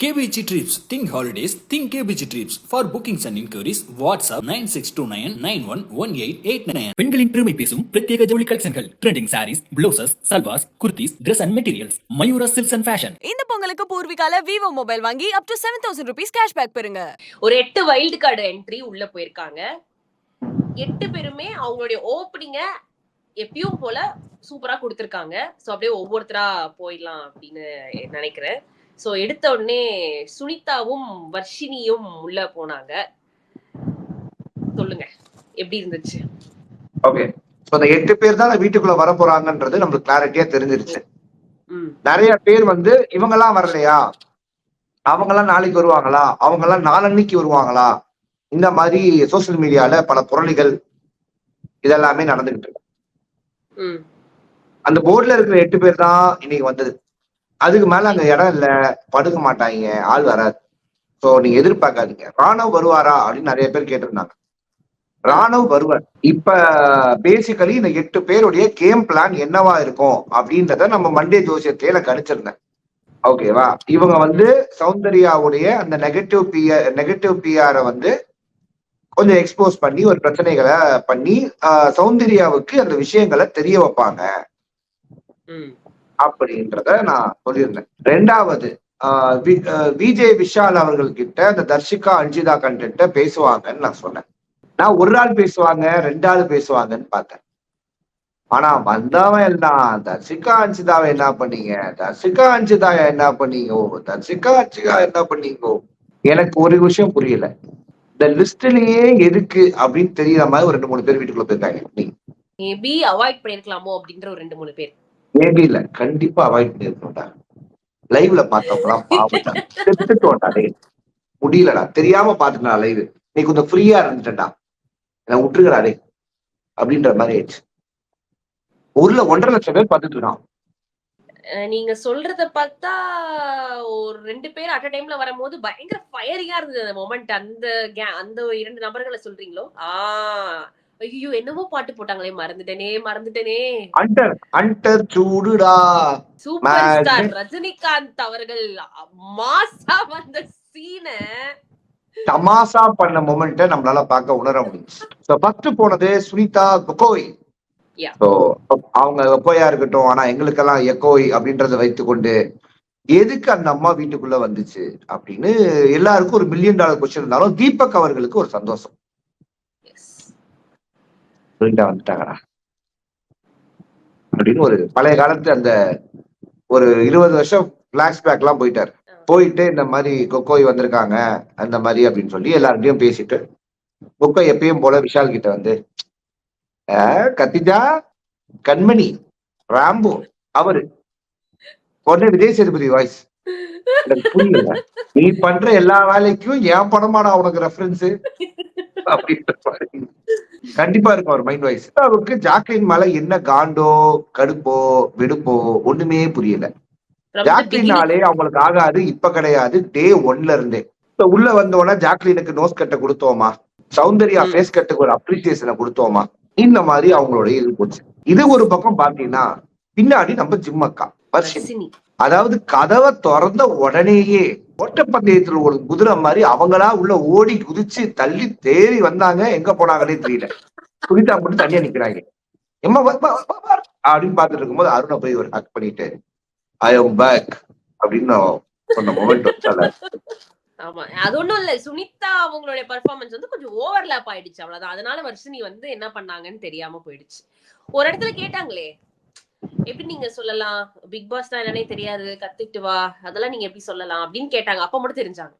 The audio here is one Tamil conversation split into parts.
KBG Trips. Think holidays. Think KBG Trips. For bookings and inquiries, WhatsApp 9629911889. பெண்களின் பெருமை பேசும் பிரத்யேக ஜவுளி கலெக்ஷன்கள் trending sarees blouses salwars kurtis Dress and materials Mayura silks and fashion இந்த பொங்கலுக்கு பூர்விகால விவோ மொபைல் வாங்கி up to seven thousand rupees cashback பெறுங்க ஒரு எட்டு வைல்டு கார்டு என்ட்ரி உள்ள போயிருக்காங்க எட்டு பேருமே அவங்களுடைய ஓப்பனிங்க எப்பயும் போல சூப்பரா கொடுத்துருக்காங்க ஸோ அப்படியே ஒவ்வொருத்தரா போயிடலாம் அப்படின்னு நினைக்கிறேன் ஸோ எடுத்த உடனே சுனிதாவும் வர்ஷினியும் உள்ள போனாங்க. சொல்லுங்க. எப்படி இருந்துச்சு? ஓகே அந்த எட்டு பேர் தான் வீட்டுக்குள்ள வர போறாங்கன்றது நம்மளுக்கு கிளாரிட்டியா தெரிஞ்சிருச்சு. நிறைய பேர் வந்து இவங்க எல்லாம் வரலையா? அவங்க எல்லாம் நாளைக்கு வருவாங்களா? அவங்க எல்லாம் நாளன்னைக்கு வருவாங்களா? இந்த மாதிரி சோசியல் மீடியால பல புரளிகள் இதெல்லாமே நடந்துகிட்டு இருக்கு. அந்த போர்டுல இருக்கிற எட்டு பேர் தான் இன்னைக்கு வந்தது. அதுக்கு மேல அங்க இடம் இல்ல படுக்க மாட்டாங்க ஆள் வராது. சோ நீங்க எதிர்பார்க்காதீங்க. ராணவ் வருவாரா அப்படின்னு நிறைய பேர் கேட்டிருந்தாங்க. ராணவ் வருவார். இப்ப பேசிக்கலி இந்த எட்டு பேருடைய கேம் பிளான் என்னவா இருக்கும் அப்படின்றத நம்ம மண்டே ஜோசியத்தையில கணிச்சிருந்தேன். ஓகேவா இவங்க வந்து சௌந்தர்யாவுடைய அந்த நெகட்டிவ் பிஆர் நெகட்டிவ் பிஆரை வந்து கொஞ்சம் எக்ஸ்போஸ் பண்ணி ஒரு பிரச்சனைகளை பண்ணி சௌந்தர்யாவுக்கு அந்த விஷயங்களை தெரிய வைப்பாங்க. ம். அப்படின்றத நான் சொல்லியிருந்தேன். ரெண்டாவது ஆஹ் விஜய் விஷால் அவர்கள் கிட்ட அந்த தர்ஷிகா அஞ்சிதா கண்டென்ட்ட பேசுவாங்கன்னு நான் சொன்னேன். நான் ஒரு ஆள் பேசுவாங்க ரெண்டு ஆள் பேசுவாங்கன்னு பார்த்தேன். ஆனா வந்தவன் எல்லாம் தர்ஷிகா அஞ்சிதாவை என்ன பண்ணீங்க? தர்ஷிகா அஞ்சிதா என்ன பண்ணீங்க? ஓ தர்ஷிகா அஞ்சிகா என்ன பண்ணீங்க? எனக்கு ஒரு விஷயம் புரியல. இந்த லிஸ்ட்லயே எதுக்கு அப்படின்னு தெரியற மாதிரி ஒரு ரெண்டு மூணு பேர் வீட்டுக்குள்ள போயிருக்காங்க. நீங்க மேபி அவாய்ட் பண்ணிருக்கலாமோ அப்படின்ற ஒரு ரெண்டு மூணு பேர். மேபி கண்டிப்பா அவாய்ட் பண்ணிருக்கோம்டா லைவ்ல பார்த்தவங்களாம் பாவம்டா. செத்துட்டோம்டா முடியலடா. தெரியாம பாத்துட்டா லைவ் நீ கொஞ்சம் ஃப்ரீயா இருந்துட்டா என்ன விட்டுருக்கடா டே அப்படின்ற மாதிரி ஆயிடுச்சு. ஊர்ல ஒன்றரை லட்சம் பேர் பார்த்துட்டு இருக்கான். நீங்க சொல்றத பார்த்தா ஒரு ரெண்டு பேர் அட் டைம்ல வரும்போது பயங்கர ஃபயரிங்கா இருந்தது அந்த மொமெண்ட் அந்த அந்த இரண்டு நபர்களை சொல்றீங்களோ? ஆஹ் ஐயோ என்னமோ பாட்டு போட்டாங்களே மறந்துட்டேனே மறந்துட்டேனே. அண்டர் அண்டர் சூடுடா. Super star. ரஜினிகாந்த் அவர்கள் மாசா வந்த சீன தமாசா பண்ண மொமெண்ட்டை நம்மளால பார்க்க உணர முடிஞ்சுச்சு ஸோ ஃபர்ஸ்ட் போனது சுனிதா. ஸோ அவங்க கொக்கோயா இருக்கட்டும் ஆனா எங்களுக்கெல்லாம் எக்கோய் அப்படின்றத வைத்துக்கொண்டு எதுக்கு அந்த அம்மா வீட்டுக்குள்ள வந்துச்சு அப்படின்னு எல்லாருக்கும் ஒரு மில்லியன் டாலர் கொஸ்டின் இருந்தாலும் தீபக் அவர்களுக்கு ஒரு சந்தோஷம். சுனிதா வந்துட்டாங்கடா. அப்படின்னு ஒரு பழைய காலத்து அந்த ஒரு இருபது வருஷம் பிளாஷ்பேக் எல்லாம் போயிட்டாரு போயிட்டு இந்த மாதிரி கொக்கோய் வந்திருக்காங்க அந்த மாதிரி அப்படின்னு சொல்லி எல்லார்கிட்டயும் பேசிட்டு கொக்கோய் எப்பயும் போல விஷால் கிட்ட வந்து "ஆஹ், கத்திஜா கண்மணி ராம்போ அவரு உடனே விஜய் சேதுபதி வாய்ஸ் புரியல. நீ பண்ற எல்லா வேலைக்கும் என் படமாடா உனக்கு ரெஃபரன்ஸ் அப்படின்ற மாதிரி கண்டிப்பா இருக்கும் அவர் மைண்ட் வாய்ஸ் அவருக்கு ஜாக்லின் மேல என்ன காண்டோ கடுப்போ வெடுப்போ ஒண்ணுமே புரியல. ஜாக்லினாலே அவங்களுக்கு ஆகாது இப்ப கிடையாது டே ஒன்ல இருந்தே. இப்ப உள்ள வந்தோடனே ஜாக்லினுக்கு நோஸ் கட்ட கொடுத்தோமா? சௌந்தர்யா. ஃபேஸ் கட்டுக்கு ஒரு அப்ரிசியேஷனை கொடுத்தோமா? இந்த மாதிரி அவங்களுடைய இது போச்சு. இது ஒரு பக்கம் பாத்தீங்கன்னா பின்னாடி நம்ம ஜிம்மக்கா வர்ஷினி. அதாவது கதவை திறந்த உடனேயே ஓட்டப்பந்தயத்துல ஒரு குதிரை மாதிரி அவங்களா உள்ள ஓடி குதிச்சு தள்ளி தேறி வந்தாங்க. எங்க போனாங்கன்னே தெரியல. சுனிதா மட்டும் தனியா நிக்கிறாங்க. எம்மா அப்படின்னு பாத்துட்டு இருக்கும்போது அருணை போய் ஒரு ஹக் பண்ணிட்டு ஐ எம் பேக் அப்படின்னு சொன்ன மொமெண்ட் வச்சால. ஆமா. அது ஒண்ணும் இல்ல. சுனிதா அவங்களுடைய பெர்ஃபார்மன்ஸ் வந்து கொஞ்சம் ஓவர்லாப் ஆயிடுச்சு. அவ்வளவுதான். அதனால வர்ஷினி வந்து என்ன பண்ணாங்கன்னு தெரியாம போயிடுச்சு. ஒரு இடத்துல கேட்டாங்களே எப்படி நீங்க சொல்லலாம்? பிக் பாஸ் தான் என்னன்னே தெரியாது. கத்துக்கிட்டு வா. அதெல்லாம் நீங்க எப்படி சொல்லலாம்? அப்படின்னு கேட்டாங்க. அப்ப மட்டும் தெரிஞ்சாங்க.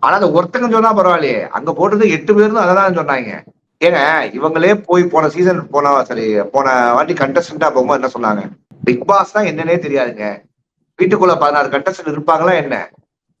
ஆனா அந்த ஒருத்தங்க சொன்னா பரவாயில்லையே. அங்க போட்டது எட்டு பேரும் அததான் சொன்னாங்க. ஏங்க இவங்களே போய் போன சீசன் போன சரி போன வாட்டி கண்டஸ்டன்டா போகும்போது என்ன சொன்னாங்க? பிக் பாஸ் தான் என்னன்னே தெரியாதுங்க. வீட்டுக்குள்ள பதினாறு கண்டஸ்டன்ட் இருப்பாங்களா என்ன?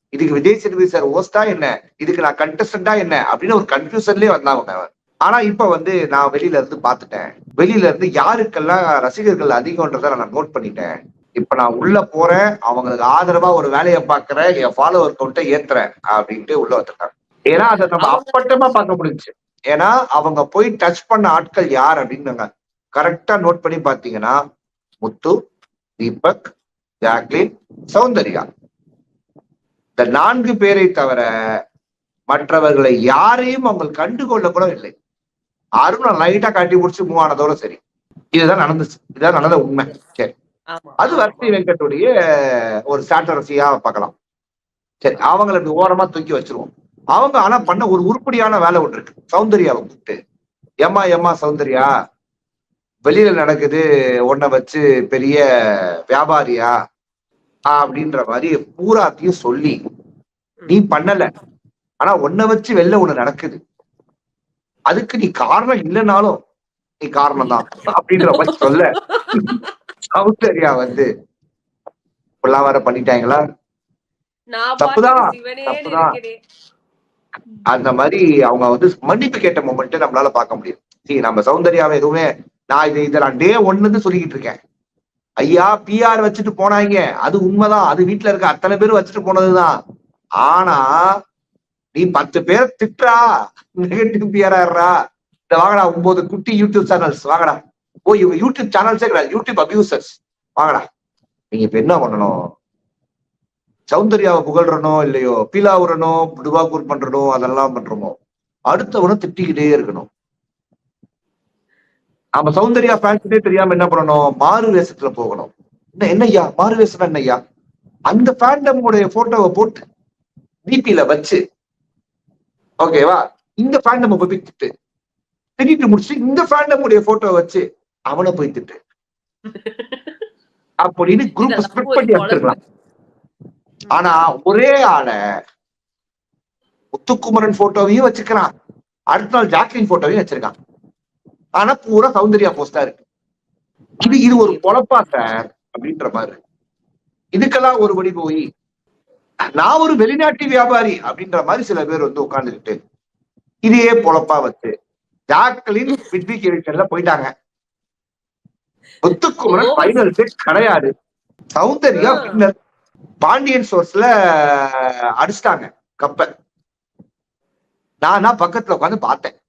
இதுக்கு விஜய் சேதுபதி சார் ஓஸ்டா என்ன? இதுக்கு நான் கண்டஸ்டன்டா என்ன? அப்படின்னு ஒரு கன்ஃபியூசன்லயே வந்தாங்க ஆனா இப்ப வந்து நான் வெளியில இருந்து பாத்துட்டேன் வெளியில இருந்து யாருக்கெல்லாம் ரசிகர்கள் அதிகம்ன்றத நான் நோட் பண்ணிட்டேன். இப்ப நான் உள்ள போறேன் அவங்களுக்கு ஆதரவா ஒரு வேலையை பாக்குறேன் என் ஃபாலோவர் கவுண்ட்டை ஏத்துறேன் அப்படின்ட்டு உள்ள வந்துட்டாங்க. ஏன்னா அதை நம்ம அப்பட்டமா பார்க்க முடிஞ்சுச்சு. ஏன்னா அவங்க போய் டச் பண்ண ஆட்கள் யார் அப்படின்னு கரெக்டா நோட் பண்ணி பாத்தீங்கன்னா முத்து தீபக் ஜாக்லின் சௌந்தர்யா. இந்த நான்கு பேரை தவிர மற்றவர்களை யாரையும் அவங்க கண்டுகொள்ள கூட இல்லை. அருணை லைட்டா காட்டி முடிச்சு மூவ் ஆனதோட சரி. இதுதான் நடந்துச்சு. இதுதான் நடந்த உண்மை. சரி. அது வர்த்தி வெங்கட்டுடைய ஒரு ஸ்ட்ராட்டஜியா பார்க்கலாம். சரி அவங்கள ஓரமா தூக்கி வச்சிருவோம். அவங்க ஆனா பண்ண ஒரு உருப்படியான வேலை ஒன்று இருக்கு. சௌந்தர்யாவை கூப்பிட்டு ஏம்மா ஏம்மா சௌந்தர்யா வெளியில நடக்குது உன்னை வச்சு பெரிய வியாபாரியா? அப்படின்ற மாதிரி பூராத்தையும் சொல்லி நீ பண்ணல. ஆனா உன்னை வச்சு வெளில ஒண்ணு நடக்குது. அதுக்கு நீ காரணம் இல்லைனாலும் நீ காரணம் தான் அப்படின்ற மாதிரி சொல்ல சௌந்தர்யா வந்து இப்படிலாம் வேற பண்ணிட்டாங்களா தப்புதான், தப்புதான். அந்த மாதிரி அவங்க வந்து மன்னிப்பு கேட்ட மொமெண்ட் நம்மளால பார்க்க முடியும். சரி நம்ம சௌந்தர்யாவை எதுவுமே நான் இது இதை நான் டே ஒன்னு சொல்லிக்கிட்டு இருக்கேன். ஐயா பிஆர் வச்சுட்டு போனாங்க. அது உண்மைதான். அது வீட்டுல இருக்க அத்தனை பேர் வச்சுட்டு போனதுதான். ஆனா நீ பத்து பேர் திட்டுறா நெகட்டிவ் பிஆர்ஆர்ரா இந்த வாங்கடா ஒன்பது குட்டி யூடியூப் சேனல்ஸ் வாங்கடா. ஓ இவங்க யூடியூப் சேனல்ஸே கிடையாது யூடியூப் அபியூசர்ஸ் வாங்கடா. நீங்க இப்ப என்ன பண்ணணும்? சௌந்தர்யாவை புகழ்றனோ இல்லையோ பீலா விடனோ டுபாக்கூர் பண்றனோ அதெல்லாம் பண்றோமோ அடுத்தவனும் திட்டிக்கிட்டே இருக்கணும். நம்ம சௌந்தர்யா ஃபேன்ஸே தெரியாம என்ன பண்ணணும்? மாறு வேஷத்துல போகணும். என்ன என்னய்யா? மாறு வேஷம் என்னய்யா? அந்த ஃபேண்டமுடைய போட்டோவை போட்டு டிபியில வச்சு ஓகேவா இந்த ஃபேண்டம் போய் திட்டு. திட்டிட்டு முடிச்சு இந்த ஃபேண்டமுடைய போட்டோவை வச்சு அவனை போய் திட்டு. அப்படின்னு குரூப் ஒரு பண்ணி. எடுத்துக்கலாம் ஆனா ஒரே ஆள முத்துக்குமரன் போட்டோவையும் வச்சுக்கிறான் அடுத்த நாள் ஜாக்லின் போட்டோவையும் வச்சிருக்கான். ஆனா பூரா சௌந்தர்யா போஸ்டா இருக்கு. இது இது ஒரு பொழப்பா சார் அப்படின்ற மாதிரி. இதுக்கெல்லாம் ஒருபடி போய் நான் ஒரு வெளிநாட்டு வியாபாரி அப்படின்ற மாதிரி சில பேர் வந்து உட்கார்ந்துக்கிட்டு இதையே பொழப்பா வச்சு பிட்விக் எடிஷன்ல போயிட்டாங்க. முத்துக்குமரன். ஃபைனல் செட் கிடையாது. சௌந்தர்யா winner. பாண்டியன் சோர்ஸ்ல அடிச்சிட்டாங்க கப்ப. நானா பக்கத்துல உட்காந்து பார்த்தேன்.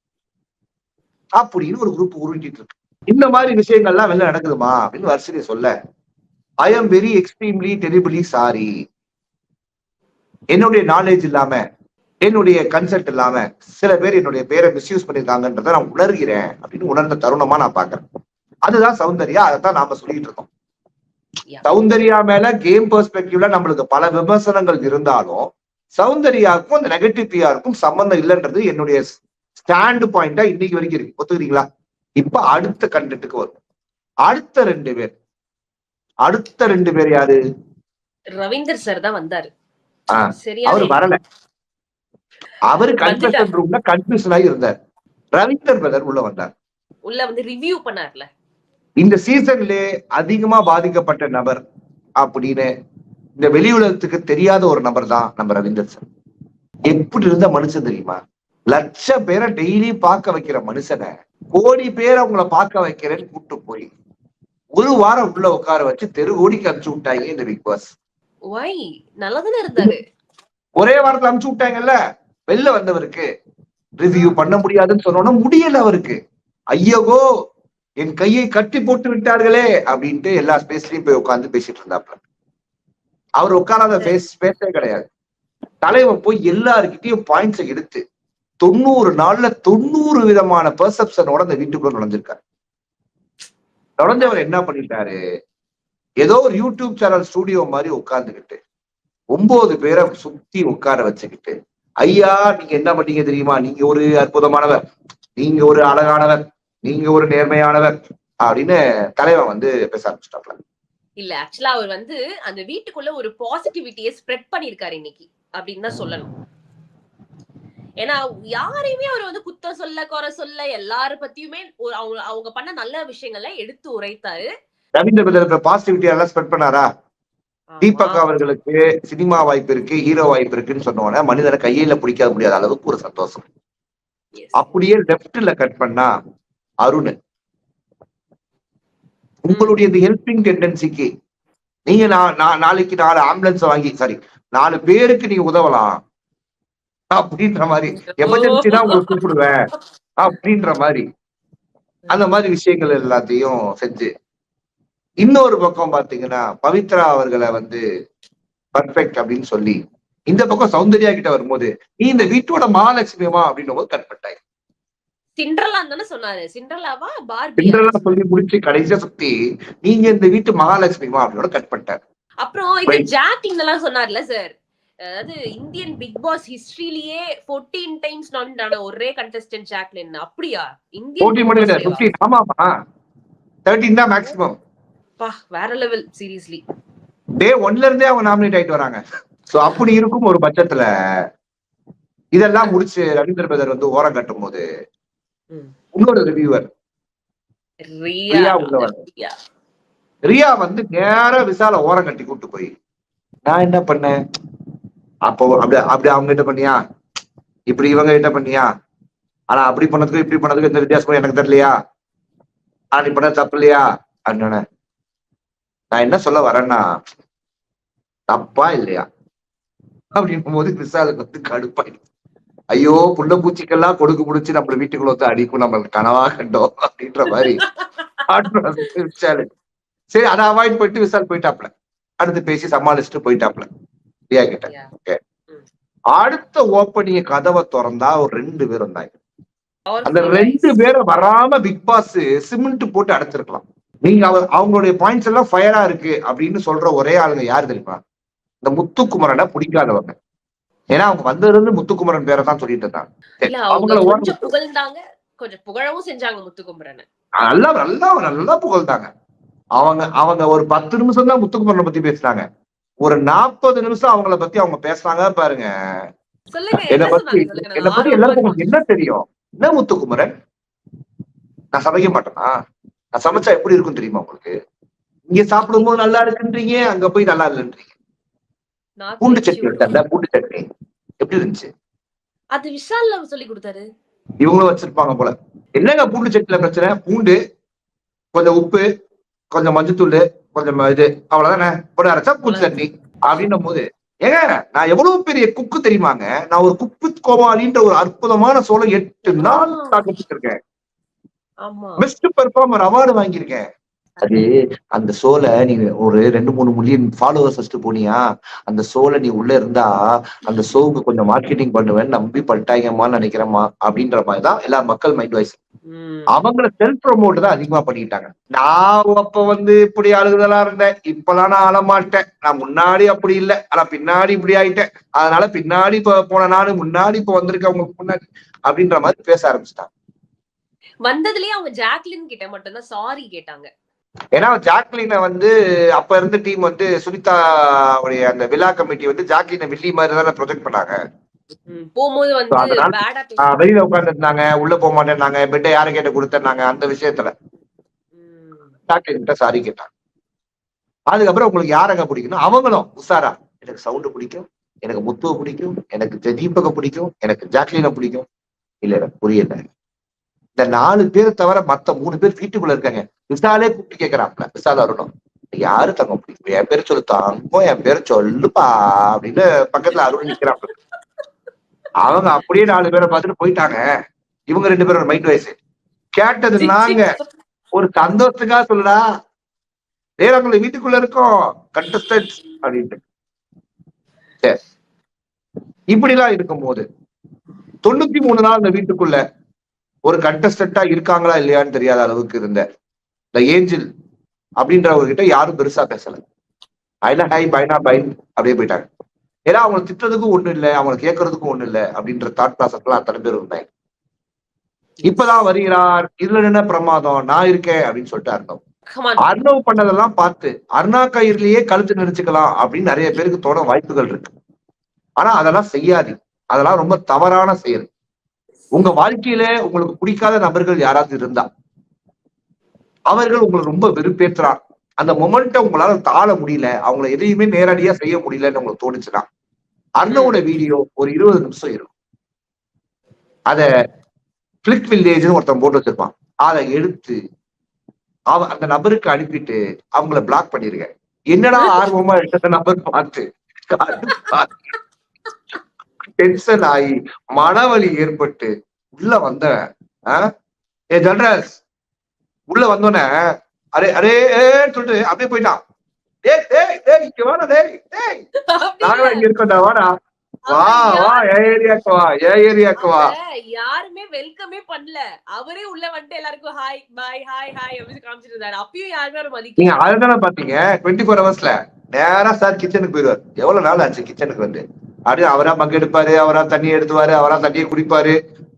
அப்படின்னு ஒரு குரூப் உருட்டிட்டு இருக்கு. இந்த மாதிரி விஷயங்கள்லாம் வெளில நடக்குதுமா அப்படின்னு வரிசையை சொல்ல. I am very extremely terribly sorry என்னுடைய நாலேஜ் இல்லாம என்னுடைய கன்செப்ட் இல்லாம சில பேர் என்னுடைய பேரை மிஸ்யூஸ் பண்ணிருக்காங்கன்றத நான் உணர்கிறேன் அப்படின்னு உணர்ந்த தருணமா நான் பாக்குறேன் அதுதான் சௌந்தர்யா அதைத்தான் நாம சொல்லிட்டு இருக்கோம். சௌந்தர்யா மேல கேம் பெர்ஸ்பெக்டிவ்ல நம்மளுக்கு பல விமர்சனங்கள் இருந்தாலும் சௌந்தர்யாவுக்கும் அந்த நெகட்டிவ் பிஆருக்கும் சம்பந்தம் இல்லைன்றது என்னுடைய ஸ்டாண்ட் பாயிண்டா இன்னைக்கு வரைக்கும் இருக்கு. ஒத்துக்கிறீங்களா? இப்ப அடுத்த கண்டென்ட்டுக்கு வரும் அடுத்த ரெண்டு பேர். அடுத்த ரெண்டு பேர் யாரு? ரவீந்தர் சார் தான் வந்தாரு. அவர் வரல. அவரு கன்ஃபெஷன் ரூம்ல கன்ஃபியூஷன் ஆகி இருந்தார். ரவீந்தர் பிரதர் உள்ள வந்தார். உள்ள வந்து ரிவ்யூ பண்ணார்ல. இந்த சீசன்ல அதிகமா பாதிக்கப்பட்ட நபர் அப்படின்னு இந்த வெளி உலகத்துக்கு தெரியாத ஒரு நபர் தான் நம்ம ரவீந்தர் சார். எப்படி இருந்த மனுஷன் தெரியுமா? லட்ச பேரை டெய்லி பார்க்க வைக்கிற மனுஷனை கோடி பேரை உங்களை பார்க்க வைக்கிறேன்னு கூட்டு போய் ஒரு வாரம் உள்ள உட்கார வச்சு தெரு கோடிக்கு அனுப்பிச்சு விட்டாங்க இந்த பிக் பாஸ் வை நல்லதானே இருந்தாரு. ஒரே வாரத்துல அனுப்பிச்சு விட்டாங்கல்ல? வெளில வந்தவருக்கு. ரிவ்யூ பண்ண முடியாதுன்னு சொன்னோன்னா முடியல அவருக்கு. ஐயகோ என் கையை கட்டி போட்டு விட்டார்களே அப்படின்ட்டு எல்லா ஸ்பேஸ்லயும் போய் உட்கார்ந்து பேசிட்டு இருந்தாப்ல. அவர் உட்காராத பேஸ் பேசவே கிடையாது. தலைவன் போய் எல்லாருக்கிட்டையும் பாயிண்ட்ஸை எடுத்து தொண்ணூறு நாள்ல தொண்ணூறு விதமான பெர்செப்ஷனோட அந்த வீட்டுக்குள்ள நுழைஞ்சிருக்காரு. நுழைஞ்சவர் என்ன பண்ணிட்டாரு? ஏதோ ஒரு யூடியூப் சேனல் ஸ்டூடியோ மாதிரி உட்கார்ந்துகிட்டு ஒன்பது பேரை சுத்தி உட்கார வச்சுக்கிட்டு ஐயா நீங்க என்ன பண்ணீங்க தெரியுமா? நீங்க ஒரு அற்புதமானவர் நீங்க ஒரு அழகானவர் நீங்க ஒரு நேர்மையானவர் அப்படின்னு தலைவன் வந்து பேச ஆரம்பிச்சிட்டாப்ல. இல்ல ஆக்சுவலா அவர் வந்து அந்த வீட்டுக்குள்ள ஒரு பாசிட்டிவிட்டியை ஸ்ப்ரெட் பண்ணிருக்காரு இன்னைக்கு அப்படின்னு தான் சொல்லணும். ஏன்னா யாரையுமே அவர் வந்து குத்தம் சொல்ல குறை சொல்ல எல்லார பத்தியுமே ஒரு அவங்க அவங்க பண்ண நல்ல விஷயங்களை எடுத்து உரைத்தாரு. ரவீந்திர பிரதர் பாசிட்டிவிட்டி எல்லாம் ஸ்ப்ரெட் பண்ணாரா. தீபக் அவர்களுக்கு சினிமா வாய்ப்பு இருக்கு ஹீரோ வாய்ப்பு இருக்குன்னு சொன்னோன்னே மனிதனை கையில பிடிக்காத முடியாத அளவுக்கு ஒரு சந்தோஷம். அப்படியே லெப்ட்ல கட் பண்ணா அருண். உங்களுடைய இந்த ஹெல்பிங் டெண்டன்சிக்கு நீங்க நா- நா- நாளைக்கு நாலு ஆம்புலன்ஸ் வாங்கி சாரி நாலு பேருக்கு நீங்க உதவலாம். அப்படின்ற மாதிரி எமர்ஜென்சி தான் உங்களுக்கு கூப்பிடுவேன். அப்படின்ற மாதிரி. அந்த மாதிரி விஷயங்கள் எல்லாத்தையும் செஞ்சு இன்னொரு பக்கம் பாத்தீங்கன்னா பவித்ரா அவர்களை வந்து பர்ஃபெக்ட் அப்படின்னு சொல்லி இந்த பக்கம் சௌந்தர்யா கிட்ட வரும்போது நீ இந்த வீட்டோட மகாலட்சுமியமா அப்படின்னும் போது கட் பண்ணிட்டாங்க பின்றெல்லாம் சொல்லி முடிச்சு கடைசியா சுத்தி நீங்க இந்த வீட்டு மகாலட்சுமிமா அப்படின்னோட கட் பண்ணிட்டாரு. அப்புறம் இது. ஜாக்லின் எல்லாம் சொன்னார்ல சார் அதாவது இந்தியன் பிக் பாஸ் ஹிஸ்டரியிலேயே 14 டைம்ஸ் நாமினேட் ஒரே கண்டஸ்டன்ட் ஜாக்லின் அப்படியா? இந்தியன் ஆமாமா தேர்ட்டின் தான் மேக்ஸிமம் பா வேற லெவல் சீரியஸ்லி டே ஒன்ல இருந்தே அவங்க நாமினேட் ஆயிட்டு வராங்க. சோ அப்படி இருக்கும் ஒரு பட்சத்துல இதெல்லாம் முடிச்சு ரவீந்திர பிரதர் வந்து ஓரம் கட்டும் போது. இன்னொரு ரிவ்யூவர் ரியா வந்து நேரா விசால ஓரம் கட்டி கூட்டு போய் நான் என்ன பண்ணேன்? அப்போ அப்படி அப்படி அவங்க கிட்ட பண்ணியா? இப்படி இவங்க கிட்ட பண்ணியா? ஆனா அப்படி பண்ணதுக்கு இப்படி பண்ணதுக்கு இந்த வித்தியாசம் எனக்கு தெரியலையா? ஆனா நீ பண்ண தப்பு இல்லையா? அப்படின்னு நான் என்ன சொல்ல வரேன்னா தப்பா இல்லையா? அப்படின்னும் போது விசாலுக்கு வந்து கடுப்பாயிடும். ஐயோ புள்ள பூச்சிக்கெல்லாம் கொடுக்கு முடிச்சு நம்மள வீட்டுக்குள்ள வந்து அடிக்கும் நம்ம கனவா கண்டோம் அப்படின்ற மாதிரி. ஆட்டம் விசாலு சரி அதை அவாய்ட் பண்ணிட்டு விசால் போயிட்டாப்ல அடுத்து பேசி சமாளிச்சுட்டு போயிட்டாப்ல ரியா கிட்ட. ம். அடுத்த ஓப்பனிங் கதவை திறந்தா ஒரு ரெண்டு பேர் இருந்தாங்க அந்த ரெண்டு. பேரை வராம பிக் பாஸ் சிமெண்ட் போட்டு அடைச்சிருக்கலாம். நீங்க அவ- அவங்களுடைய பாயிண்ட்ஸ் எல்லாம் ஃபயரா இருக்கு அப்படின்னு சொல்ற ஒரே ஆளுங்க யாரு தெரியுமா? இந்த முத்துக்குமரனை பிடிக்காதவங்க. ஏன்னா அவங்க வந்ததுல இருந்து முத்துக்குமரன் பேரை தான் சொல்லிட்டு இருந்தாங்க. அவங்கள புகழ்ந்தாங்க. கொஞ்சம் புகழவும் செஞ்சாங்க முத்துக்குமரனை. நல்லா நல்லா நல்லா புகழ்ந்தாங்க. அவங்க அவங்க ஒரு பத்து நிமிஷம் தான் முத்துக்குமரனை பத்தி பேசினாங்க. ஒரு நாற்பது நிமிஷம் அவங்கள பத்தி அவங்க பேசுனாங்க பாருங்க. என்ன பத்தி என்ன பத்தி எல்லாருக்கும் என்ன தெரியும்? என்ன முத்துக்குமரன்? நான் சமைக்க மாட்டேனா? நான் சமைச்சா எப்படி இருக்கும் தெரியுமா உங்களுக்கு? இங்க சாப்பிடும்போது நல்லா இருக்குன்றீங்க அங்க போய் நல்லா இல்லைன்றீங்க. பூண்டு சட்னி. வச்சாங்க பூண்டு சட்னி. எப்படி இருந்துச்சு? அது விஷால்ல சொல்லி கொடுத்தாரு. இவங்களும் வச்சிருப்பாங்க போல. என்னங்க பூண்டு சட்னில பிரச்சனை? பூண்டு கொஞ்சம் உப்பு கொஞ்சம் மஞ்சத்தூள் கொஞ்சம் இது அவ்வளவுதானே? போட்டு அரைச்சா பூண்டு சட்னி அப்படின்னும் போது ஏங்க நான் எவ்வளவு பெரிய குக்கு தெரியுமாங்க? நான் ஒரு குக்கு கோமாளின்ற ஒரு அற்புதமான சோளம் எட்டு நாள் சாப்பிட்டுருக்கேன் ஆமா பெஸ்ட் பெர்ஃபார்மர் அவார்டு வாங்கியிருக்கேன் அது அந்த சோலை நீ ஒரு ரெண்டு மூணு மில்லியன் ஃபாலோவர்ஸ் வச்சுட்டு போனியா? அந்த சோலை நீ உள்ள இருந்தா அந்த ஷோவுக்கு கொஞ்சம் மார்க்கெட்டிங் பண்ணுவேன்னு நம்பி பண்ணிட்டாங்கம்மான்னு நினைக்கிறேம்மா அப்படின்ற மாதிரி தான் எல்லா மக்கள் மைண்ட் வாய்ஸ். அவங்கள செல்ஃப் ப்ரொமோட் தான் அதிகமா பண்ணிட்டாங்க நான் அப்ப வந்து இப்படி அழுகுதலா இருந்தேன். இப்பெல்லாம் நான் அழமாட்டேன் நான் முன்னாடி அப்படி இல்லை. ஆனா பின்னாடி இப்படி ஆயிட்டேன். அதனால பின்னாடி இப்ப போன நாடு முன்னாடி இப்ப வந்திருக்க உங்களுக்கு முன்னாடி அப்படின்ற மாதிரி பேச ஆரம்பிச்சிட்டாங்க. வந்ததுலயே அவங்க ஜாக்லின் கிட்ட மட்டும்தான் சாரி கேட்டாங்க. ஏன்னா ஜாக்லினை வந்து அப்ப இருந்த டீம் வந்து சுனிதா உடைய அந்த விழா கமிட்டி வந்து ஜாக்லினை வில்லி மாதிரி தானே ப்ரொஜெக்ட் பண்ணாங்க. போகும்போது வந்து வெளியில உட்காந்துருந்தாங்க உள்ள போக மாட்டேன்னாங்க பெட்டை யாரை கேட்ட கொடுத்துருந்தாங்க அந்த விஷயத்துல. ஜாக்லின் கிட்ட சாரி கேட்டாங்க. அதுக்கப்புறம் உங்களுக்கு யாரங்க பிடிக்கணும்? அவங்களும் உஷாரா எனக்கு சவுண்டு பிடிக்கும் எனக்கு முத்துவ பிடிக்கும் எனக்கு ஜ- தீபக பிடிக்கும் எனக்கு ஜாக்லினை பிடிக்கும். இல்ல எனக்கு புரியல. இந்த நாலு பேரை தவிர மத்த மூணு பேர் வீட்டுக்குள்ள இருக்காங்க. விசாலே கூப்பிட்டு கேக்குறாப்ல. விசால வரணும் யாரு தங்க பிடிக்கும்? என் பேர் சொல்லு தங்கம் என் பேரை சொல்லுப்பா அப்படின்னு பக்கத்துல அருண் நிக்கிறாப்ல. அவங்க அப்படியே நாலு பேரை பார்த்துட்டு போயிட்டாங்க. இவங்க ரெண்டு பேரோட மைண்ட் வயசு. கேட்டது நாங்க ஒரு சந்தோஷத்துக்காக சொல்லுடா. வேற உங்களை வீட்டுக்குள்ள இருக்கோம். கண்டஸ்டன்ஸ் அப்படின்ட்டு. இப்படிலாம் இருக்கும்போது தொண்ணூத்தி மூணு நாள் அந்த வீட்டுக்குள்ள ஒரு கண்டஸ்டன்டா இருக்காங்களா இல்லையான்னு தெரியாத அளவுக்கு இருந்த இந்த ஏஞ்சல் அப்படின்றவர்கிட்ட யாரும் பெருசா பேசல. ஐனா ஹை பைனா பைன் அப்படியே போயிட்டாங்க. ஏன்னா அவங்களை திட்டுறதுக்கும் ஒண்ணு இல்லை அவங்களை கேட்கறதுக்கும் ஒண்ணு இல்லை அப்படின்ற தாட் ப்ராசஸ்லாம் அத்தனை பேர் இருந்தாங்க. இப்பதான் வருகிறார் இதுல என்ன பிரமாதம் நான் இருக்கேன் அப்படின்னு சொல்லிட்டு அர்ணவ். அர்ணவ் பண்ணதெல்லாம் பார்த்து அருணா கயிறுலயே கழுத்து நெரிச்சுக்கலாம் அப்படின்னு நிறைய பேருக்கு தோண வாய்ப்புகள் இருக்கு. ஆனா அதெல்லாம் செய்யாது அதெல்லாம் ரொம்ப தவறான செயல். உங்க வாழ்க்கையில உங்களுக்கு பிடிக்காத நபர்கள் யாராவது இருந்தா? அவர்கள் உங்களை ரொம்ப வெறுப்பேற்றுறான் அந்த மொமெண்ட்டை உங்களால தாழ முடியல. அவங்கள எதையுமே நேரடியா செய்ய முடியலன்னு உங்களுக்கு தோணுச்சுன்னா அண்ணோட வீடியோ ஒரு இருபது நிமிஷம் இருக்கும். அத பிளிக் வில்லேஜ்னு ஒருத்தன் போட்டு வச்சிருப்பான். அதை எடுத்து அவ அந்த நபருக்கு அனுப்பிட்டு அவங்கள பிளாக் பண்ணிருக்க என்னடா ஆர்வமா எடுத்த நபர் பார்த்து. டென்ஷன் ஆகி மனவலி ஏற்பட்டு உள்ள வந்தவன். ஆஹ் ஏ ஜல்ராஸ் உள்ள வந்தோடனே அரே அரே ஏன்னு சொல்லிட்டு அப்படியே போயிட்டான். யாருமே வெல்கமே பண்ணல. அவரே உள்ள வந்துட்டு எல்லாருக்கும் ஹாய் பாய் ஹாய் ஹாய் அப்படின்னு காமிச்சிட்டு இருந்தாரு. அப்பயும் யாருமே அவர் நீங்க அதுதானே பாத்தீங்க டுவெண்ட்டி ஃபோர் ஹவர்ஸ்ல நேரா சார் கிச்சனுக்கு போயிடுவார். எவ்வளவு நாள் ஆச்சு கிச்சனுக்கு வந்து? அப்படியே அவரா பங்கு எடுப்பாரு அவரா தண்ணி எடுத்துவாரு அவரா தண்ணியை குடிப்பாரு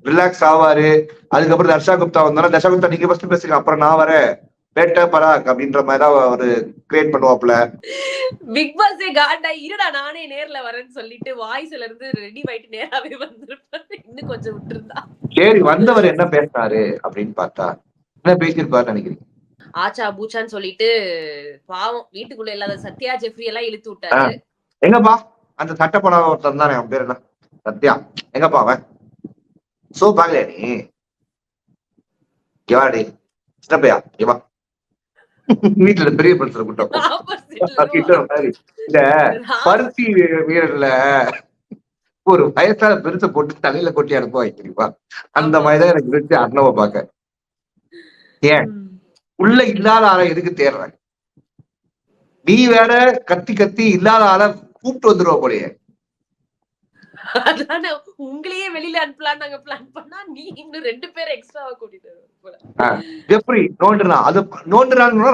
ரிலாக்ஸ் ஆவாரு. அதுக்கப்புறம் தர்ஷா குப்தா வந்தாலும் தர்ஷா குப்தா நீங்க ஃபர்ஸ்ட் பேசுங்க அப்புறம் நான் வரேன். பேட்ட பராக் அப்படின்ற மாதிரி தான் அவரு கிரியேட் பண்ணுவாப்ல பிக் பாஸே காண்டா இருடா நானே நேர்ல வரேன்னு சொல்லிட்டு வாய்ஸ்ல இருந்து ரெடி ஆயிட்டு நேராவே வந்திருப்பாரு. இன்னும் கொஞ்சம் விட்டுருந்தா. சரி வந்தவர் என்ன பேசினாரு அப்படின்னு பார்த்தா என்ன பேசியிருப்பாரு நினைக்கிறீங்க? ஆச்சா பூச்சான்னு சொல்லிட்டு பாவம் வீட்டுக்குள்ள இல்லாத சத்யா ஜெஃப்ரி எல்லாம் இழுத்து விட்டாரு. எங்கப்பா? அந்த சட்டை போடாத ஒருத்தன் தானே அவன் பேர் என்ன? சத்யா. எங்கப்பா அவன்? சோ பாக்கலையா நீ எவாடி சின்னப்பையா எவா வீட்டுல பெரிய பிரச்சனை கூட்டம். இந்த பருத்தி வீரர்ல ஒரு வயசான பெருசை போட்டு தலையில கொட்டி அனுப்புவாங்க தெரியுமா? அந்த மாதிரிதான் எனக்கு இருந்துச்சு அண்ணவை பார்க்க. ஏன்? உள்ள இல்லாத ஆளை எதுக்கு தேடுறாங்க? நீ வேற கத்தி கத்தி இல்லாத ஆளை கூப்பிட்டு வந்துருவ போலயே. அதான உங்களையே வெளியில அனுப்பலாம் நாங்க பிளான் பண்ணா நீ இன்னும் ரெண்டு பேரை எக்ஸ்ட்ராவா கூட்டிட்டு வருவ போல. ஜெஃப்ரி நோண்டுறான் அது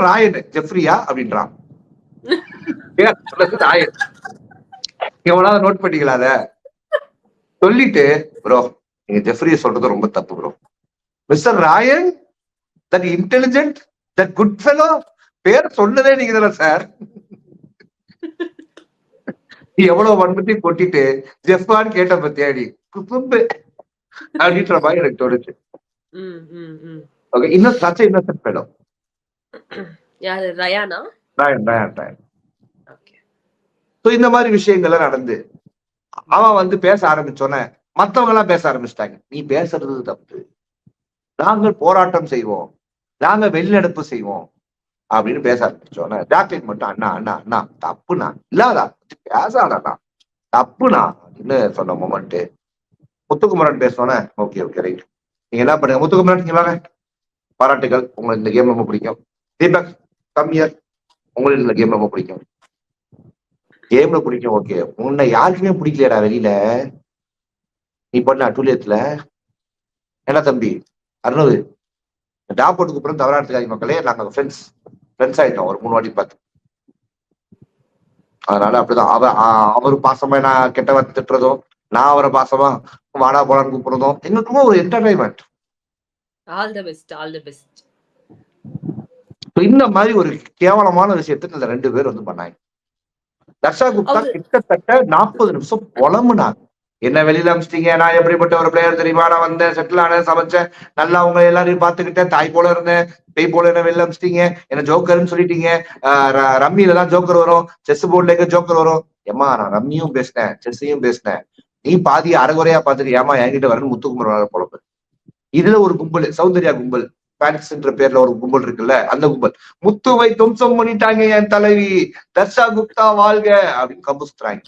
ராயன் ஜெஃப்ரியா அப்படின்றான். ராயன் எவனாவது நோட் பண்ணிக்கலாம் அத. சொல்லிட்டு ப்ரோ நீங்க ஜெஃப்ரிய சொல்றது ரொம்ப தப்பு bro mister Rayan that intelligent that good fellow பேர் சொன்னதே நீங்க தானே சார் எவ்வளவு வன்மத்தையும் கொட்டிட்டு ஜெஃபான்னு கேட்ட பத்தியாடி குசும்பு அப்படின்ற மாதிரி எனக்கு தோணுச்சு. ஓகே இன்னும் சச்ச இன்னசென்ட் ஃபெலோ யாரு ரயானா? ராயன் ராயன் ராயன். ஸோ இந்த மாதிரி விஷயங்கள்லாம் நடந்து அவன் வந்து பேச ஆரம்பிச்சோன்னே மத்தவங்க எல்லாம் பேச ஆரம்பிச்சிட்டாங்க. நீ பேசுறது தப்பு. நாங்கள் போராட்டம் செய்வோம். நாங்க வெளிநடப்பு செய்வோம். அப்படின்னு பேச ஆரம்பிச்சோன்னே ஜாக்லின் மட்டும் அண்ணா அண்ணா அண்ணா தப்புண்ணா இல்லாதா? பேசாதண்ணா தப்புண்ணா. அப்படின்னு சொன்ன மொமெண்ட் முத்துக்குமரன் பேசோன்னே? ஓகே ஓகே ரைட் நீங்க என்ன பண்ணுங்க? முத்துக்குமரன் நீங்க வாங்க. பாராட்டுகள். உங்களுக்கு இந்த கேம் ரொம்ப பிடிக்கும். தீபக் கம்மியர் உங்களுக்கு இந்த கேம் ரொம்ப பிடிக்கும். கேம்ல பிடிக்கும் ஓகே உன்னை யாருக்குமே பிடிக்கலையடா வெளியில. நீ பண்ண அட்டுலியத்துல என்ன தம்பி? அருணவு டாப் போட்டுக்கு அப்புறம் தவறா எடுத்துக்காதீங்க மக்களே. நாங்க ஃப்ரெண்ட்ஸ் ஃப்ரெண்ட்ஸ் ஆயிட்டோம். ஒரு மூணு வாட்டி பார்த்து. அதனால அப்படிதான். அவ அவரு பாசமா நான் கெட்டவன் திட்டுறதும் நான் அவரை பாசமா வாடா போடான்னு கூப்பிடுறதும் எங்களுக்குமே ஒரு entertainment all the best all the best இந்த மாதிரி ஒரு கேவலமான விஷயத்துக்கு இந்த ரெண்டு பேர் வந்து பண்ணாங்க. தர்ஷா குப்தா கிட்டத்தட்ட நாற்பது நிமிஷம் புலம்புனாங்க. என்ன வெளியில அமிச்சிட்டீங்க? நான் எப்படிப்பட்ட ஒரு பிளேயர் தெரியுமா? நான் வந்தேன் செட்டில் ஆனேன் சமைச்சேன். நல்லா உங்க எல்லாரையும் பாத்துக்கிட்டேன் தாய் போல இருந்தேன் பேய் போல என்ன வெளியில அமிச்சிட்டீங்க? என்ன ஜோக்கர்னு சொல்லிட்டீங்க. ர- ரம்மியில தான் ஜோக்கர் வரும். செஸ் போர்ட்ல எங்க ஜோக்கர் வரும்? ஏமா நான் ரம்மியும் பேசினேன் செஸ்ஸையும் பேசினேன். நீ பாதி அரைகுறையா பாத்துட்டு ஏமா என்கிட்ட வரணும் முத்துக்குமரன் பொழப்பு இதுல ஒரு கும்பல் சௌந்தர்யா கும்பல். பேன்ஸ்ன்ற பேர்ல ஒரு கும்பல் இருக்குல்ல அந்த கும்பல். முத்துவை தும்சம் பண்ணிட்டாங்க என் தலைவி. தர்ஷா குப்தா வாழ்க அப்படின்னு கம்பு சுத்துறாங்க.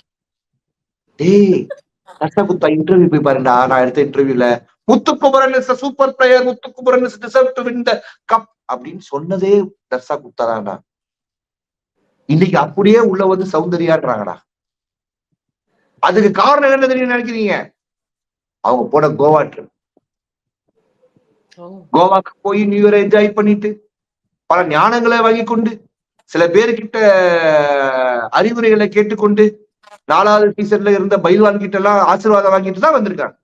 டேய் குப்தா இன்டர்வியூ போய் பாருடா நான் எடுத்த இன்டர்வியூல Muthukumaran is super player Muthukumaran is deserve to win the cup அப்படின்னு சொன்னதே தர்ஷா குப்தா தான்டா. இன்னைக்கு அப்படியே உள்ள வந்து சௌந்தர்யான்றாங்கடா. அதுக்கு காரணம் என்ன தெரியும் நினைக்கிறீங்க? அவங்க போன கோவா ட்ரிப் கோவாக்கு போய் நியூ இயர் என்ஜாய் பண்ணிட்டு பல ஞானங்களை வாங்கி கொண்டு சில பேருக்கிட்ட அறிவுரைகளை கேட்டுக்கொண்டு நாலாவது சீசன்ல இருந்த பைல்வான் கிட்ட எல்லாம் ஆசீர்வாதம் வாங்கிட்டு தான் வந்திருக்காங்க.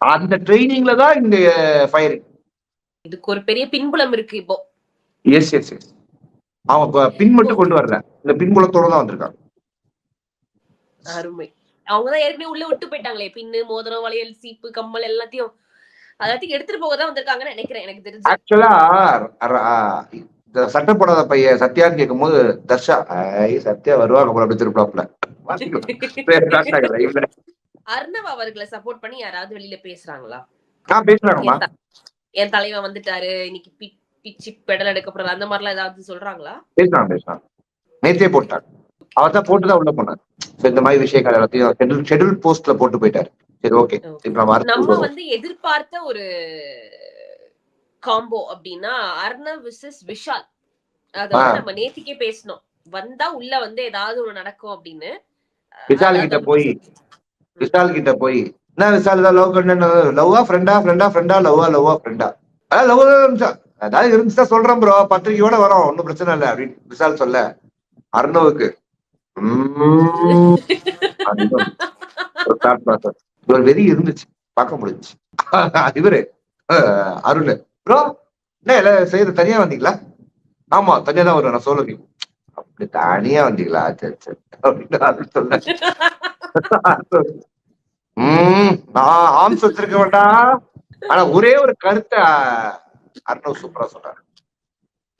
அந்த ட்ரைனிங்ல தான் இந்த ஃபயரிங் இதுக்கு ஒரு பெரிய பின்புலம் இருக்கு இப்போ. எஸ் எஸ் எஸ் இப்ப பின் மட்டும் கொண்டு வரல. இந்த பின்புலத்தோட தான் வந்திருக்காங்க. அருமை. அவங்கதான் ஏற்கனவே உள்ள விட்டு போயிட்டாங்களே. பின்னு மோதிரம் வளையல் சீப்பு கம்மல் எல்லாத்தையும் எல்லாத்தையும் எடுத்துட்டு போக தான் வந்திருக்காங்கன்னு நினைக்கிறேன். எனக்கு தெரிஞ்சு. ஆக்சுவலா இந்த சட்டை போடாத பையன் சத்யான்னு கேட்கும் போது தர்ஷா ஐ சத்யா வருவாங்க போல அப்படி திருப்பாப்ல அர்ணவ் அவர்களை சப்போர்ட் பண்ணி யாராவது வெளியில பேசுறாங்களா? நான் பேசுறாங்கம்மா. என் தலைவன் வந்துட்டாரு. இன்னைக்கு பி- பிச்சு பெடல் எடுக்கப்படுறது அந்த மாதிரிலாம் ஏதாவது சொல்றாங்களா? பேசுறான் பேசுறான் நேத்தே போட்டான் அவர் தான் போட்டுதான் உள்ள போனார். இந்த மாதிரி விஷயங்கள் எல்லாத்தையும் ஷெட்யூல் ஷெட்யூல் போஸ்ட்ல போட்டு போயிட்டாரு. சரி ஓகே நம்ம. வந்து எதிர்பார்த்த ஒரு காம்போ அப்படின்னா அர்ணவ் விசஸ் விஷால். அத வந்து. நம்ம நேத்திக்கே பேசணும். வந்தா உள்ள வந்து ஏதாவது ஒண்ணு நடக்கும் அப்படின்னு. விஷால் கிட்ட போய். விஷால் கிட்ட போய். என்ன விஷால் தான் லவ் பண்ண லவ்வா ஃப்ரெண்டா ஃப்ரெண்டா ஃப்ரெண்டா லவ்வா லவ்வா ஃப்ரெண்டா அதான் லவ் இருந்துச்சா அதாவது இருந்துச்சா சொல்றேன் ப்ரோ பத்திரிக்கையோட வரோம். ஒன்றும் பிரச்சனை இல்லை அப்படின்னு விஷால் சொல்ல. அர்ணவுக்கு. ஒரு வெறி இருந்துச்சு. பார்க்க முடிஞ்சுச்சு. இவரு அருள் ப்ரோ என்ன எல்லாம் செய்யறது தனியா வந்தீங்களா? ஆமா தனியா தான் வருவேன் நான் சொல்லுங்க அப்படி தனியா வந்தீங்களா? சரி சரி. அப்படின்னு சொல்ல உம் நான் ஆம்ஸ் வச்சிருக்க வேண்டாம் ஆனா ஒரே ஒரு கருத்தை அர்ணவ் சூப்பரா சொல்றாரு.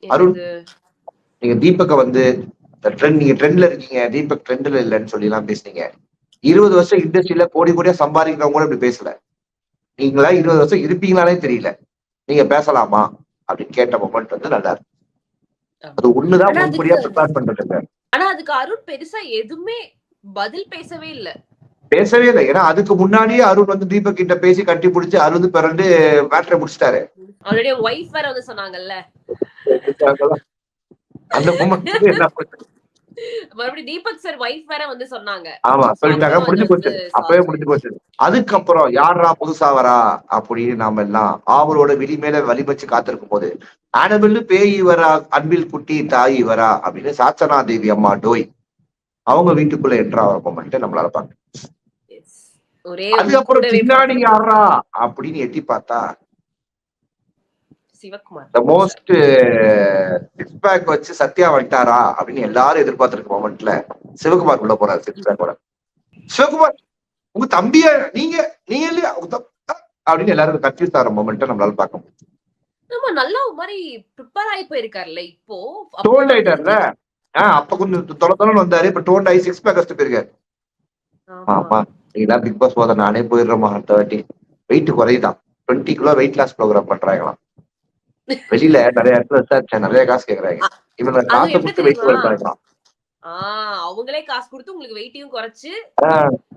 அருண். நீங்க தீபக்க வந்து ட்ரெண்ட் நீங்க ட்ரெண்ட்ல இருக்கீங்க தீபக் ட்ரெண்ட்ல இல்லைன்னு சொல்லி எல்லாம் பேசுனீங்க. இருபது வருஷம் இண்டஸ்ட்ரியில கோடி கோடியா சம்பாதிக்கிறவங்க கூட இப்படி பேசல. நீங்களா இருபது வருஷம் இருப்பீங்களானே தெரியல. நீங்க பேசலாமா? அப்படின்னு கேட்ட மொமெண்ட் வந்து நல்லா இருக்கு அது ஒண்ணுதான் முன்படியா ப்ரிப்பேர் பண்றது ஆனா அதுக்கு அருண் பெருசா எதுவுமே பதில் பேசவே இல்ல. பேசவே இல்லை. ஏன்னா அதுக்கு முன்னாடியே அருண் வந்து தீபக் கிட்ட பேசி கட்டி பிடிச்சி அருண் பிறந்து மேட்ரை முடிச்சிட்டாரு. அவருடைய ஒய்ஃப் வேற வந்து சொன்னாங்கல்ல. அந்த மொமெண்ட் என்ன? மறுபடியும் தீபக் சார் ஒய்ஃப் வேற வந்து சொன்னாங்க ஆமா சொல்லிட்டாங்க முடிஞ்சு போச்சு அப்பவே. முடிஞ்சு போச்சு அதுக்கப்புறம் யாரா புதுசா வரா அப்படின்னு நாம எல்லாம் அவரோட விழி மேல வலி வச்சு காத்திருக்கும் போது ஆனபிள் பேய் வரா அன்பில் குட்டி தாய் வரா அப்படின்னு சாச்சனா தேவி அம்மா டோய் அவங்க வீட்டுக்குள்ள என்ட்ரா பார்க்க Yes. ஒரே அதுக்கப்புறம் பின்னாடி யாரா அப்படின்னு எட்டி பார்த்தா Sivakumar the most six pack வச்சு சத்யா வந்துட்டாரா அப்படின்னு எல்லாரும் எதிர்பார்த்திருக்க மொமெண்ட்ல சிவகுமார் உள்ள போறாரு சிக்ஸ் பேக்கோட சிவகுமார் உங்க தம்பியா நீங்க நீங்க இல்லையா? அப்படின்னு எல்லாரும் கன்ஃபியூஸ் ஆகிற மொமெண்ட்டை நம்மளால பார்க்க முடியும். நம்ம நல்லா மாதிரி ப்ரிப்பேர் ஆகி போயிருக்காருல்ல இப்போ. டோல்ட் ஆயிட்டார்ல? ஆஹ் அப்ப கொஞ்சம் தொலை வந்தாரு இப்ப டோல்ட் ஆகி சிக்ஸ் பேக் வச்சுட்டு போயிருக்காரு. ஆமா. நீங்களாம் பிக் பாஸ் போத நானே போயிடுறேம்மா அடுத்த வாட்டி. Weight குறையுதான் twenty kilo weight loss program பண்றாங்களாம். வெளியில நிறைய இடத்துல விசாரிச்சேன். நிறைய காசு கேக்குறாங்க. இவங்க காசை கொடுத்து வெயிட் ஆஹ் அவங்களே காசு கொடுத்து உங்களுக்கு வெயிட்டையும் குறைச்சு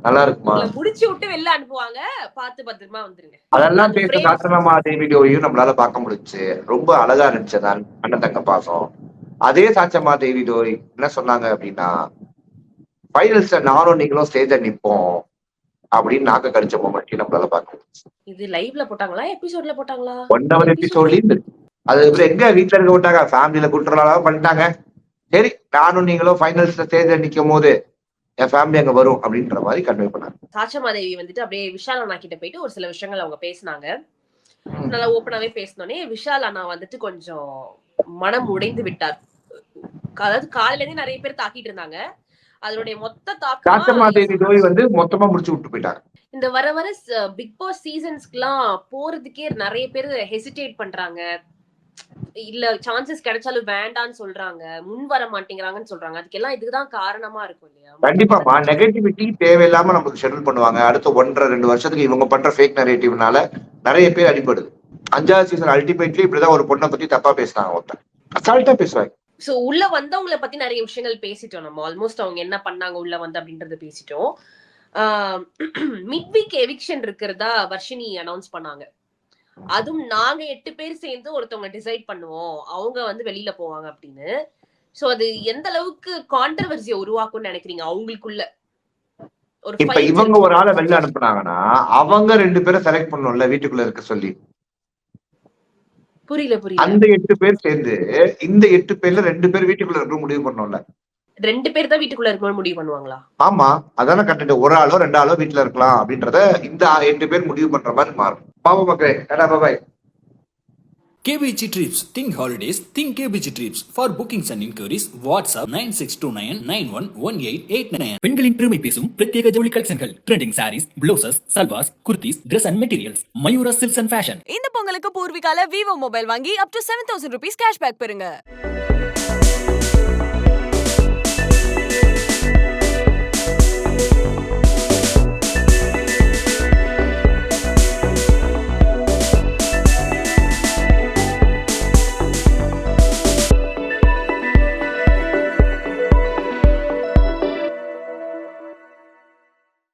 நல்லா இருக்குமா? முடிச்சு விட்டு வெளில அனுப்புவாங்க. பார்த்து பத்திரமா வந்துருங்க. அதெல்லாம் பேச காட்டணமா அதே வீடியோவையும் நம்மளால பார்க்க முடிஞ்சுச்சு ரொம்ப அழகா இருந்துச்சு அண்ணன் தங்க பாசம். அதே சாச்சம்மா தேவி டோய் என்ன சொன்னாங்க அப்படின்னா ஃபைனல்ஸ்ல நானும் நீங்களும் ஸ்டேஜ நிப்போம். அப்படின்னு நாக்க கடிச்ச மொமெண்ட் நம்மளால பார்க்க முடியும் இது லைவ்ல போட்டாங்களா? எபிசோட்ல போட்டாங்களா? ஒன் ஹவர் எபிசோட்லயும் இருக்கு. அது எங்க வீட்டுல இருக்க விட்டாங்க ஃபேமிலியில கூட்டுறலாம் பண்ணிட்டாங்க. சரி நானும் நீங்களும் ஃபைனல்ஸ்ல ஸ்டேஜ்ல நிக்கும் போது என் ஃபேமிலி அங்க வரும் அப்படின்ற மாதிரி கன்வே பண்ணாங்க. சாச்சமாதேவி வந்துட்டு அப்படியே விஷால் அண்ணா கிட்ட போயிட்டு ஒரு சில விஷயங்கள் அவங்க பேசினாங்க. நல்லா ஓப்பனாவே பேசினோடனே விஷால் அண்ணா வந்துட்டு கொஞ்சம் மனம் உடைந்து விட்டார். அதாவது காலையில இருந்தே நிறைய பேர் தாக்கிட்டு இருந்தாங்க. அதனுடைய மொத்த தாக்கம் டோய் வந்து மொத்தமா முடிச்சு விட்டு போயிட்டாங்க. இந்த வர வர பிக் பாஸ் சீசன்ஸ்க்குலாம் போறதுக்கே நிறைய பேர் ஹெசிடேட் பண்றாங்க. இல்ல சான்சஸ் கிடைச்சாலும் வேண்டான்னு சொல்றாங்க. முன் வர மாட்டேங்கிறாங்கன்னு சொல்றாங்க. அதுக்கெல்லாம் இதுதான் காரணமா இருக்கும் இல்லையா? கண்டிப்பாமா நெகட்டிவிட்டி தேவையில்லாம நமக்கு ஷெட்யூல் பண்ணுவாங்க. அடுத்த ஒன்றரை ரெண்டு வருஷத்துக்கு இவங்க பண்ற ஃபேக் நரேட்டிவ்னால நிறைய பேர் அடிபடுது. அஞ்சாவது சீசன் அல்டிமேட்லி இப்படிதான் ஒரு பொண்ணை பத்தி தப்பா பேசினாங்க ஒருத்தன். அசால்ட்டா பேசுவாங்க. சோ உள்ள வந்தவங்கள பத்தி நிறைய விஷயங்கள் பேசிட்டோம் நம்ம. ஆல்மோஸ்ட் அவங்க என்ன பண்ணாங்க உள்ள வந்து அப்படின்றத பேசிட்டோம். மிட் வீக் எவிக்ஷன் இருக்கிறதா வர்ஷினி அனௌன்ஸ் பண்ணாங்க. அதுவும் நாங்க எட்டு பேர் சேர்ந்து ஒருத்தவங்க டிசைட் பண்ணுவோம். அவங்க வந்து வெளியில போவாங்க அப்படின்னு. சோ அது எந்த அளவுக்கு கான்ட்ரவர்சியை உருவாக்கும்னு நினைக்கிறீங்க? அவங்களுக்குள்ள. ஒரு இப்ப இவங்க. ஒரு ஆளை வெளில அனுப்புனாங்கன்னா அவங்க ரெண்டு பேரை செலக்ட் பண்ணணும்ல வீட்டுக்குள்ள இருக்க சொல்லி. புரியல புரியல. அந்த எட்டு பேர் சேர்ந்து இந்த எட்டு பேர்ல ரெண்டு பேர் வீட்டுக்குள்ள இருக்க முடிவு பண்ணணும்ல. ரெண்டு பேர் தான் வீட்டுக்குள்ள இருக்கணும்னு முடிவு பண்ணுவாங்களா ஆமா அதான கண்டென்ட் ஒரு ஆளோ ரெண்டு ஆளோ வீட்டுல இருக்கலாம் அப்படின்றத இந்த எட்டு பேர் முடிவு பண்ற மாதிரி மாறும் பாபா மக்களே Tata பாபாய் KBG Trips. Think holidays. Think KBG Trips. For bookings and inquiries, WhatsApp 9629911889. பெண்களின் பெருமை பேசும் பிரத்யேக ஜவுளி கலெக்ஷன்கள் trending sarees blouses salwars kurtis Dress and materials Mayura silks and fashion இந்த பொங்கலுக்கு பூர்விகால விவோ மொபைல் வாங்கி up to seven thousand rupees cashback பெறுங்க